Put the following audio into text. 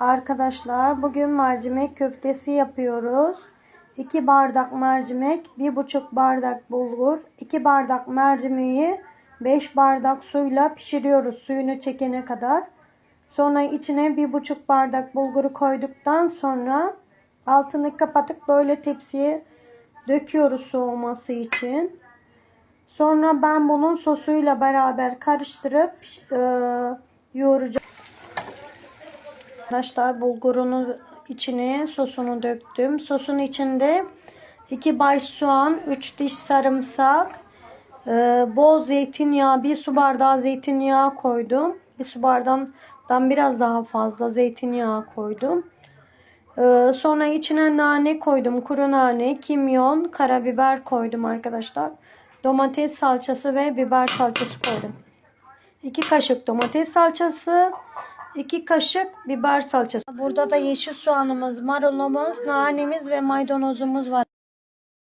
Arkadaşlar bugün mercimek köftesi yapıyoruz. 2 bardak mercimek, 1,5 bardak bulgur, 2 bardak mercimeği 5 bardak suyla pişiriyoruz suyunu çekene kadar. Sonra içine 1,5 bardak bulguru koyduktan sonra altını kapatıp böyle tepsiye döküyoruz soğuması için. Sonra ben bunun sosuyla beraber karıştırıp e, yoğuracağım. Arkadaşlar bulgurunu içine sosunu döktüm. Sosun içinde 2 baş soğan, 3 diş sarımsak, e, bol zeytinyağı, 1 su bardağı zeytinyağı koydum. 1 su bardağından biraz daha fazla zeytinyağı koydum. E, sonra içine nane koydum. Kuru nane, kimyon, karabiber koydum arkadaşlar. Domates salçası ve biber salçası koydum. 2 kaşık domates salçası, 2 kaşık biber salçası. Burada da yeşil soğanımız, marulumuz, nanemiz ve maydanozumuz var.